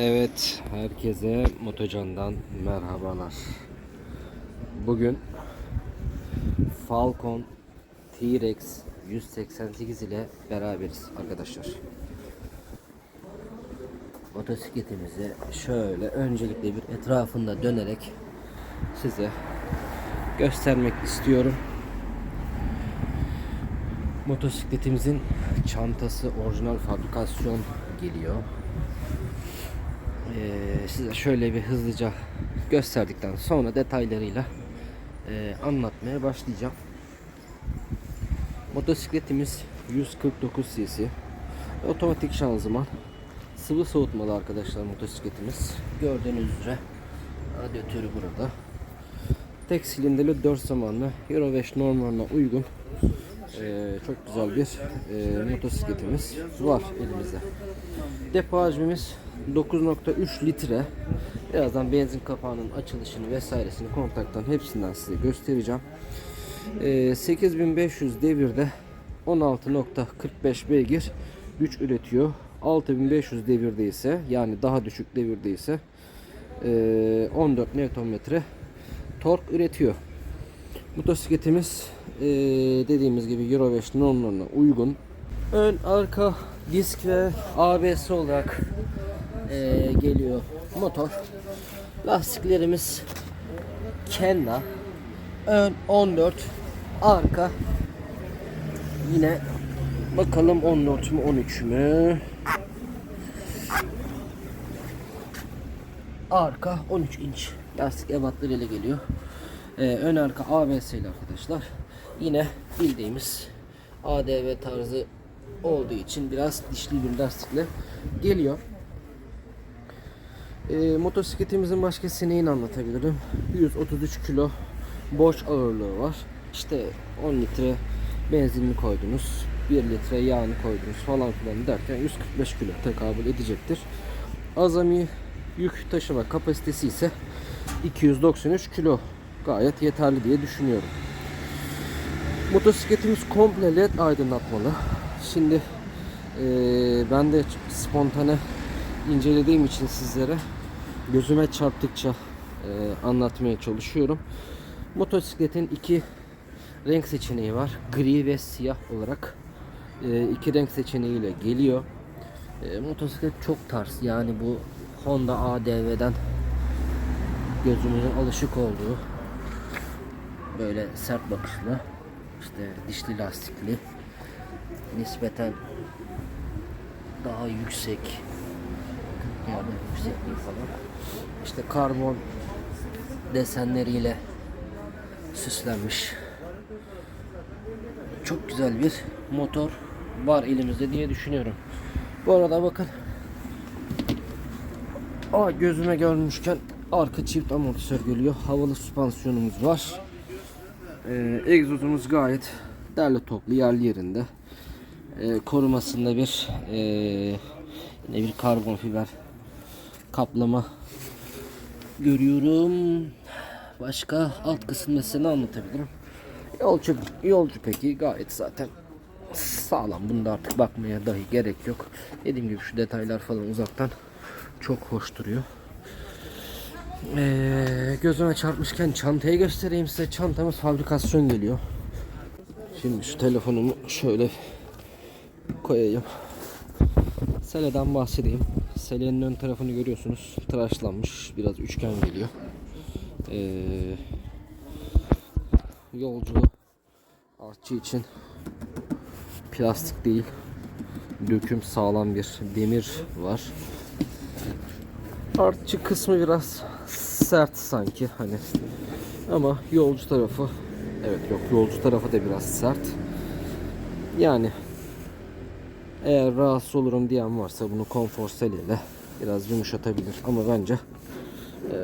Evet, herkese Motocan'dan merhabalar. Bugün Falcon T-Rex 188 ile beraberiz arkadaşlar. Motosikletimizi şöyle öncelikle bir etrafında dönerek size göstermek istiyorum. Motosikletimizin çantası orijinal fabrikasyon geliyor. Ee, size şöyle bir hızlıca gösterdikten sonra detaylarıyla e, anlatmaya başlayacağım. Motosikletimiz 149 cc. Otomatik şanzıman. Sıvı soğutmalı arkadaşlar motosikletimiz. Gördüğünüz üzere radyatörü burada. Tek silindirli 4 zamanlı Euro 5 normaline uygun e, çok güzel bir e, motosikletimiz var elimizde. Depo hacmimiz 9.3 litre. Birazdan benzin kapağının açılışını vesairesini kontaktan hepsinden size göstereceğim. E, 8500 devirde 16.45 beygir güç üretiyor. 6500 devirde ise yani daha düşük devirde ise e, 14 Nm tork üretiyor. Motosikletimiz e, dediğimiz gibi Euro 5 normlarına uygun. Ön arka disk ve ABS olarak e, geliyor motor. Lastiklerimiz Kenna. Ön 14, arka yine bakalım 14 mü 13 mü? Arka 13 inç lastik ebatları ile geliyor. Ee, ön arka ABS ile arkadaşlar. Yine bildiğimiz ADV tarzı olduğu için biraz dişli bir lastikle geliyor. Ee, motosikletimizin başka sineğini anlatabilirim. 133 kilo boş ağırlığı var. İşte 10 litre benzinini koydunuz. 1 litre yağını koydunuz falan filan derken 145 kilo tekabül edecektir. Azami yük taşıma kapasitesi ise 293 kilo gayet yeterli diye düşünüyorum. Motosikletimiz komple led aydınlatmalı. Şimdi eee, ben de spontane incelediğim için sizlere gözüme çarptıkça eee, anlatmaya çalışıyorum. Motosikletin iki renk seçeneği var. Gri ve siyah olarak eee, iki renk seçeneğiyle geliyor. Eee, motosiklet çok tarz. Yani bu Honda ADV'den gözümüzün alışık olduğu böyle sert bakışlı işte dişli lastikli nispeten daha yüksek yani yüksekliği falan işte karbon desenleriyle süslenmiş çok güzel bir motor var elimizde diye düşünüyorum bu arada bakın Aa, gözüme görmüşken arka çift amortisör geliyor. Havalı süspansiyonumuz var. Ee, egzozumuz gayet derli toplu yerli yerinde. Ee, korumasında bir ee, yine bir karbon fiber kaplama görüyorum. Başka alt kısım mesela anlatabilirim. Yolcu, yolcu peki gayet zaten sağlam. Bunda artık bakmaya dahi gerek yok. Dediğim gibi şu detaylar falan uzaktan çok hoş duruyor. Ee, gözüme çarpmışken çantayı göstereyim size. Çantamız fabrikasyon geliyor. Şimdi şu telefonumu şöyle koyayım. Sele'den bahsedeyim. Sele'nin ön tarafını görüyorsunuz. Tıraşlanmış. Biraz üçgen geliyor. Ee, yolcu artçı için plastik değil döküm sağlam bir demir var. Artçı kısmı biraz sert sanki hani ama yolcu tarafı evet yok yolcu tarafı da biraz sert. Yani eğer rahatsız olurum diyen varsa bunu konfor ile biraz yumuşatabilir ama bence e,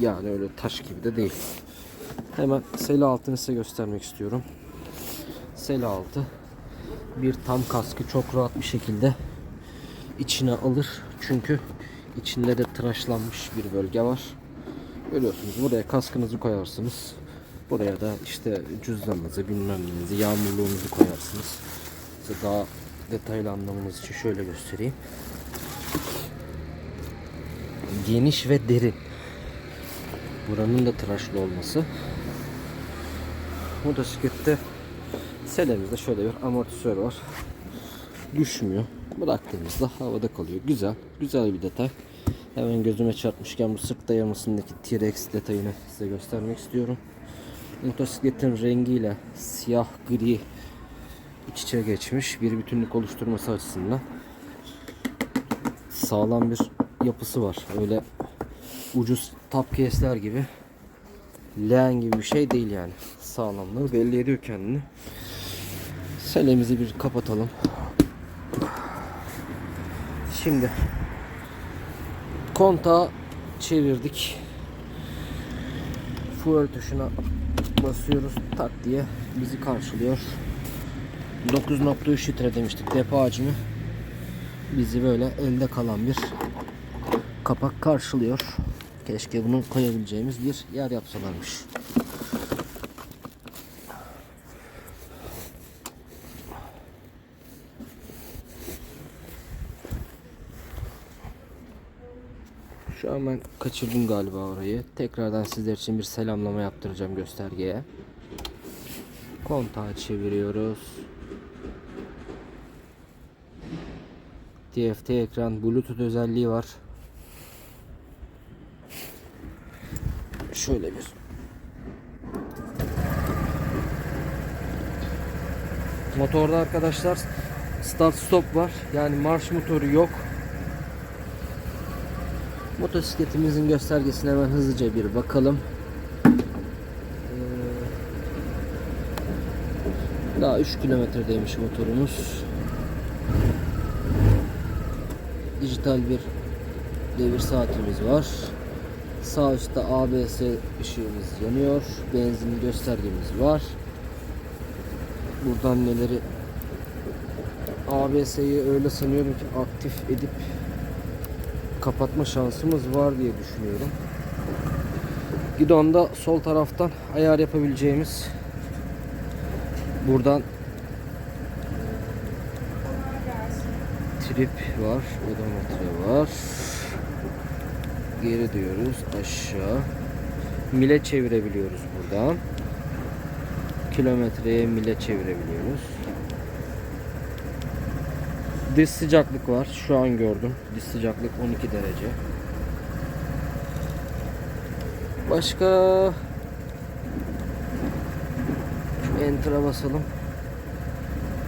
yani öyle taş gibi de değil. Hemen seli altını size göstermek istiyorum. Seli altı bir tam kaskı çok rahat bir şekilde içine alır. Çünkü içinde de tıraşlanmış bir bölge var. Görüyorsunuz buraya kaskınızı koyarsınız. Buraya da işte cüzdanınızı bilmem neyinizi yağmurluğunuzu koyarsınız. Size daha detaylı anlamanız için şöyle göstereyim. geniş ve derin. Buranın da tıraşlı olması. Motosiklette selemizde şöyle bir amortisör var. Düşmüyor. Bıraktığımızda havada kalıyor. Güzel. Güzel bir detay. Hemen gözüme çarpmışken bu sırt dayamasındaki T-Rex detayını size göstermek istiyorum. Motosikletin rengiyle siyah gri iç içe geçmiş bir bütünlük oluşturması açısından sağlam bir yapısı var. Öyle ucuz tap case'ler gibi leğen gibi bir şey değil yani. Sağlamlığı belli ediyor kendini. Selemizi bir kapatalım. Şimdi kontağı çevirdik. Fuel tuşuna basıyoruz. Tak diye bizi karşılıyor. 9.3 litre demiştik depo hacmi. Bizi böyle elde kalan bir kapak karşılıyor. Keşke bunu koyabileceğimiz bir yer yapsalarmış. Şu an ben kaçırdım galiba orayı. Tekrardan sizler için bir selamlama yaptıracağım göstergeye. Kontağı çeviriyoruz. TFT ekran Bluetooth özelliği var. Şöyle bir Motorda arkadaşlar start stop var. Yani marş motoru yok. Motosikletimizin göstergesine hemen hızlıca bir bakalım. Ee, Daha 3 kilometredeymiş motorumuz. Dijital bir devir saatimiz var. Sağ üstte ABS ışığımız yanıyor. Benzin göstergemiz var. Buradan neleri ABS'yi öyle sanıyorum ki aktif edip kapatma şansımız var diye düşünüyorum. Gidonda sol taraftan ayar yapabileceğimiz buradan trip var, odometre var. Geri diyoruz aşağı. Mile çevirebiliyoruz buradan. Kilometreye mile çevirebiliyoruz. Dış sıcaklık var. Şu an gördüm. Dış sıcaklık 12 derece. Başka enter'a basalım.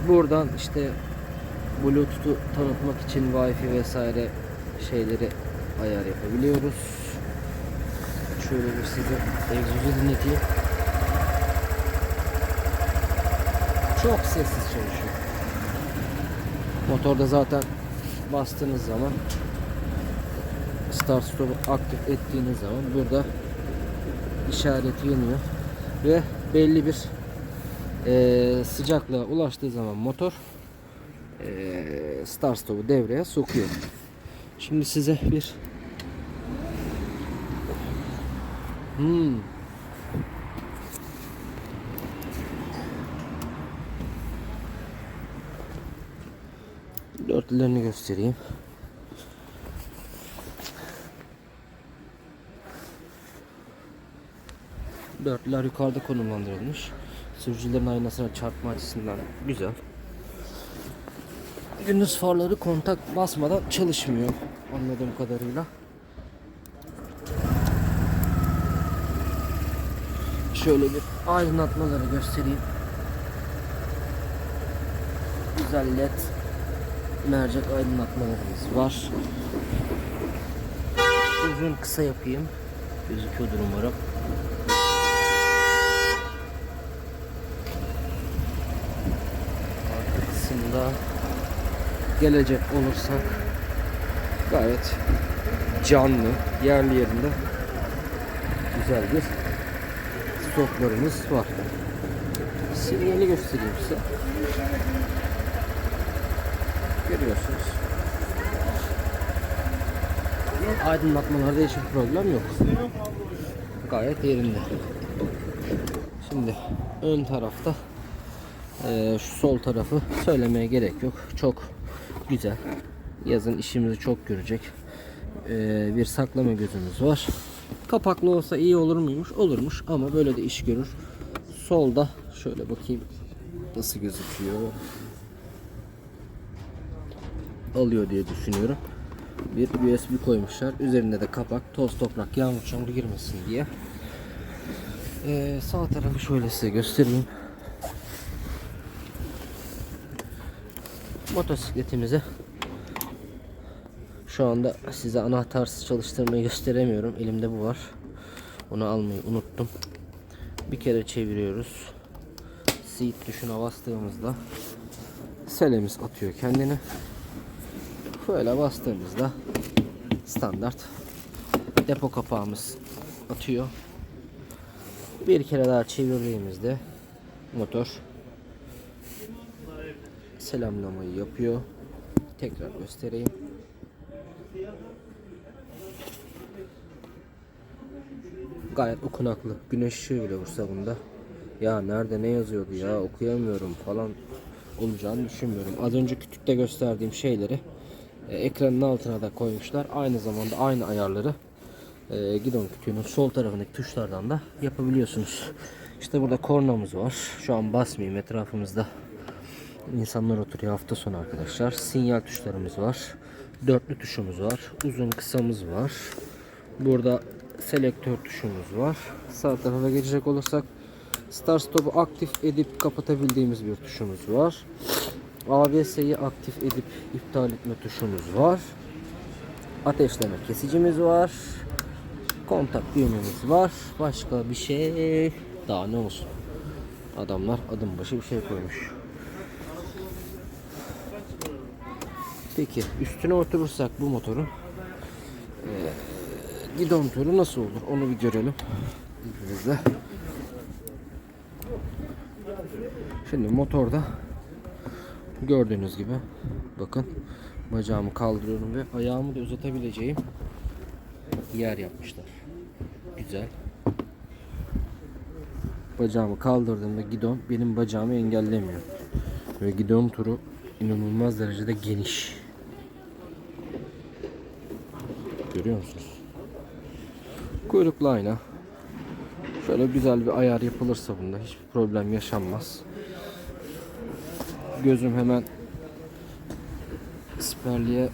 Buradan işte Bluetooth'u tanıtmak için Wi-Fi vesaire şeyleri ayar yapabiliyoruz. Şöyle bir size egzozu dinleteyim. Çok sessiz çalışıyor. Motorda zaten bastığınız zaman start stop'u aktif ettiğiniz zaman burada işareti yanıyor ve belli bir eee sıcaklığa ulaştığı zaman motor eee start stop'u devreye sokuyor. Şimdi size bir hmm. Dörtlülerini göstereyim. Dörtlüler yukarıda konumlandırılmış. Sürücülerin aynasına çarpma açısından güzel. Gündüz farları kontak basmadan çalışmıyor anladığım kadarıyla. Şöyle bir aydınlatmaları göstereyim. Güzel led mercek aydınlatmalarımız var. Uzun kısa yapayım. Gözüküyordur umarım. Arka kısımda gelecek olursak gayet canlı, yerli yerinde güzel bir stoklarımız var. Sinyali göstereyim size. Görüyorsunuz. Aydınlatmalarda hiçbir problem yok. Gayet yerinde. Şimdi ön tarafta eee, şu sol tarafı söylemeye gerek yok. Çok güzel. Yazın işimizi çok görecek. Ee, bir saklama gözümüz var. Kapaklı olsa iyi olur muymuş? Olurmuş ama böyle de iş görür. Solda şöyle bakayım nasıl gözüküyor. Alıyor diye düşünüyorum. Bir USB koymuşlar. Üzerinde de kapak, toz toprak, yağmur çamur girmesin diye. Ee, sağ tarafı şöyle size göstereyim. Motosikletimizi şu anda size anahtarsız çalıştırmayı gösteremiyorum. Elimde bu var. Onu almayı unuttum. Bir kere çeviriyoruz. Seat tuşuna bastığımızda selemiz atıyor kendini. Şöyle bastığımızda standart depo kapağımız atıyor. Bir kere daha çevirdiğimizde motor selamlamayı yapıyor. Tekrar göstereyim. Gayet okunaklı. Güneş ışığı bile vursa bunda. Ya nerede ne yazıyordu ya okuyamıyorum falan olacağını düşünmüyorum. Az önce kütükte gösterdiğim şeyleri e, ekranın altına da koymuşlar. Aynı zamanda aynı ayarları e, gidon kütüğünün sol tarafındaki tuşlardan da yapabiliyorsunuz. İşte burada kornamız var. Şu an basmayayım etrafımızda. İnsanlar oturuyor hafta sonu arkadaşlar. Sinyal tuşlarımız var. Dörtlü tuşumuz var. Uzun kısamız var. Burada selektör tuşumuz var. Sağ tarafa geçecek olursak Start Stop'u aktif edip kapatabildiğimiz bir tuşumuz var. ABS'yi aktif edip iptal etme tuşumuz var. Ateşleme kesicimiz var. Kontak düğmemiz var. Başka bir şey daha ne olsun. Adamlar adım başı bir şey koymuş. Peki üstüne oturursak bu motorun eee gidon turu nasıl olur onu bir görelim. İzninizle. Şimdi motorda gördüğünüz gibi bakın bacağımı kaldırıyorum ve ayağımı da uzatabileceğim yer yapmışlar. Güzel. Bacağımı kaldırdığımda gidon benim bacağımı engellemiyor. Ve gidon turu inanılmaz derecede geniş. Görüyor musunuz? Kuyruklu ayna. Şöyle güzel bir ayar yapılırsa bunda hiçbir problem yaşanmaz. Gözüm hemen siperliğe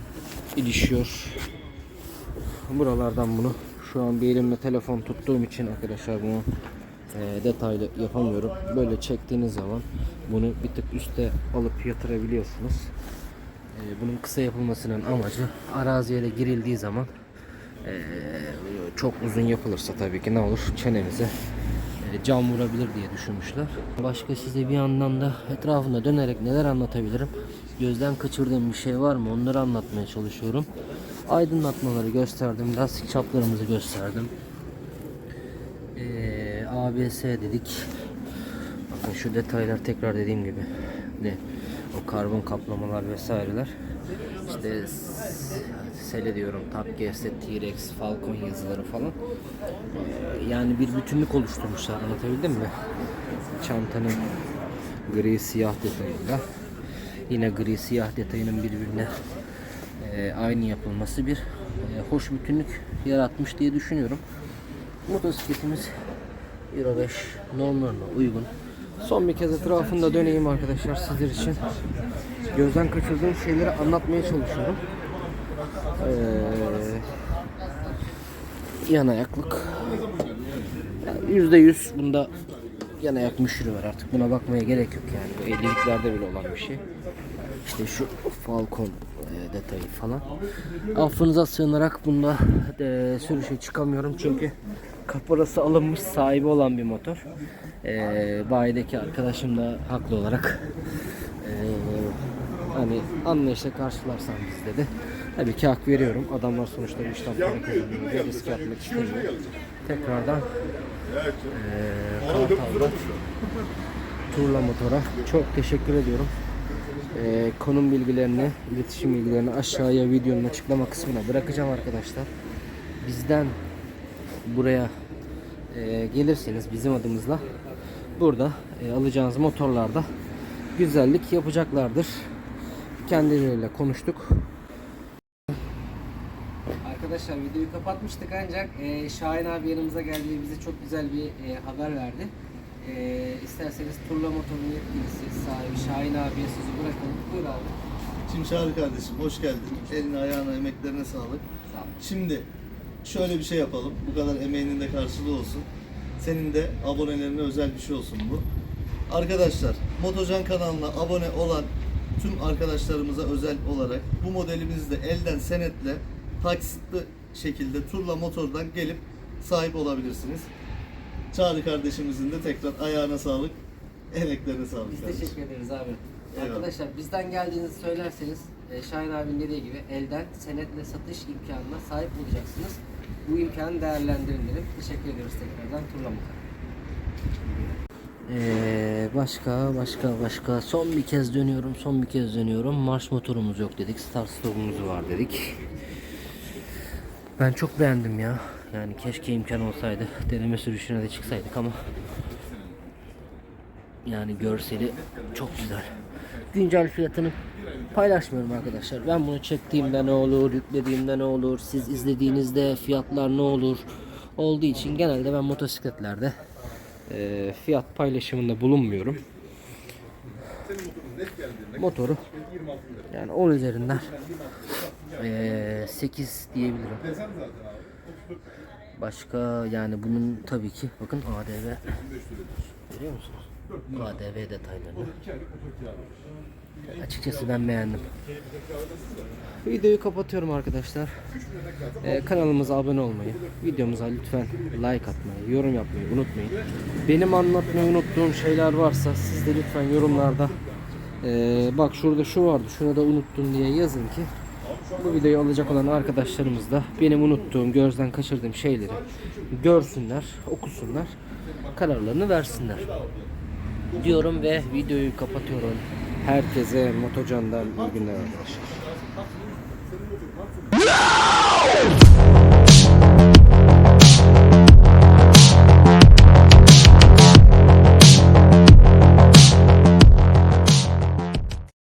ilişiyor. Buralardan bunu şu an bir elimle telefon tuttuğum için arkadaşlar bunu e, detaylı yapamıyorum. Böyle çektiğiniz zaman bunu bir tık üste alıp yatırabiliyorsunuz. E, bunun kısa yapılmasının amacı araziye girildiği zaman e, çok uzun yapılırsa tabii ki ne olur çenemize e, cam vurabilir diye düşünmüşler. Başka size bir yandan da etrafında dönerek neler anlatabilirim? Gözden kaçırdığım bir şey var mı? Onları anlatmaya çalışıyorum. Aydınlatmaları gösterdim. Lastik çaplarımızı gösterdim. Ee, ABS dedik. Bakın şu detaylar tekrar dediğim gibi. Ne? O karbon kaplamalar vesaireler. İşte sele diyorum. Top Gear'se T-Rex, Falcon yazıları falan. Ee, yani bir bütünlük oluşturmuşlar. Anlatabildim mi? Çantanın gri siyah detayıyla yine gri siyah detayının birbirine e, aynı yapılması bir e, hoş bütünlük yaratmış diye düşünüyorum. Motosikletimiz Euro 5 normlarına uygun. Son bir kez etrafında döneyim arkadaşlar sizler için. Gözden kaçırdığım şeyleri anlatmaya çalışıyorum. Ee, yan ayaklık. Yüzde yüz bunda yan ayak müşürü var artık. Buna bakmaya gerek yok yani. Bu 50'liklerde bile olan bir şey. İşte şu Falcon e, detayı falan. Affınıza sığınarak bunda e, sürüşe çıkamıyorum çünkü kaporası alınmış sahibi olan bir motor. E, bayideki arkadaşım da haklı olarak e, hani anlayışla karşılarsan biz dedi. Tabii ki hak veriyorum. Adamlar sonuçta bir işten para kazanıyor. Risk atmak istemiyor. Tekrardan e, Kartal'da Turla Motor'a çok teşekkür ediyorum. Ee, konum bilgilerini, iletişim bilgilerini aşağıya videonun açıklama kısmına bırakacağım arkadaşlar. Bizden buraya e, gelirseniz bizim adımızla burada e, alacağınız motorlarda güzellik yapacaklardır. Kendileriyle konuştuk. Arkadaşlar videoyu kapatmıştık ancak e, Şahin abi yanımıza geldi ve bize çok güzel bir e, haber verdi. E, isterseniz Turla Motor'un yetkilisi sahibi Şahin abiye sözü bırakalım. Buyur abi. Şimdi Çağrı kardeşim hoş geldin. Eline ayağına emeklerine sağlık. Sağ ol. Şimdi şöyle bir şey yapalım. Bu kadar emeğinin de karşılığı olsun. Senin de abonelerine özel bir şey olsun bu. Arkadaşlar Motocan kanalına abone olan tüm arkadaşlarımıza özel olarak bu modelimizi de elden senetle taksitli şekilde turla motordan gelip sahip olabilirsiniz. Çağrı kardeşimizin de tekrar ayağına sağlık, emeklerine sağlık. Biz kardeşim. teşekkür ederiz abi. Eyvallah. Arkadaşlar bizden geldiğinizi söylerseniz e, Şahin abinin dediği gibi elden senetle satış imkanına sahip olacaksınız. Bu imkanı değerlendirin derim. Teşekkür ediyoruz tekrardan Turla Motor. Ee, başka başka başka son bir kez dönüyorum son bir kez dönüyorum marş motorumuz yok dedik start stopumuz var dedik ben çok beğendim ya. Yani keşke imkan olsaydı deneme sürüşüne de çıksaydık ama yani görseli çok güzel. Güncel fiyatını paylaşmıyorum arkadaşlar. Ben bunu çektiğimde ne olur yüklediğimde ne olur siz izlediğinizde fiyatlar ne olur olduğu için genelde ben motosikletlerde e, fiyat paylaşımında bulunmuyorum. Motoru yani 10 üzerinden e, 8 diyebilirim. Başka yani bunun tabii ki bakın ADV görüyor musunuz? ADV detaylarını. Açıkçası ben beğendim. Videoyu kapatıyorum arkadaşlar. Ee, kanalımıza abone olmayı, videomuza lütfen like atmayı, yorum yapmayı unutmayın. Benim anlatmayı unuttuğum şeyler varsa siz de lütfen yorumlarda ee, bak şurada şu vardı, şurada unuttun diye yazın ki bu videoyu alacak olan arkadaşlarımız da benim unuttuğum, gözden kaçırdığım şeyleri görsünler, okusunlar, kararlarını versinler diyorum ve videoyu kapatıyorum. Herkese Motocan'dan iyi günler arkadaşlar.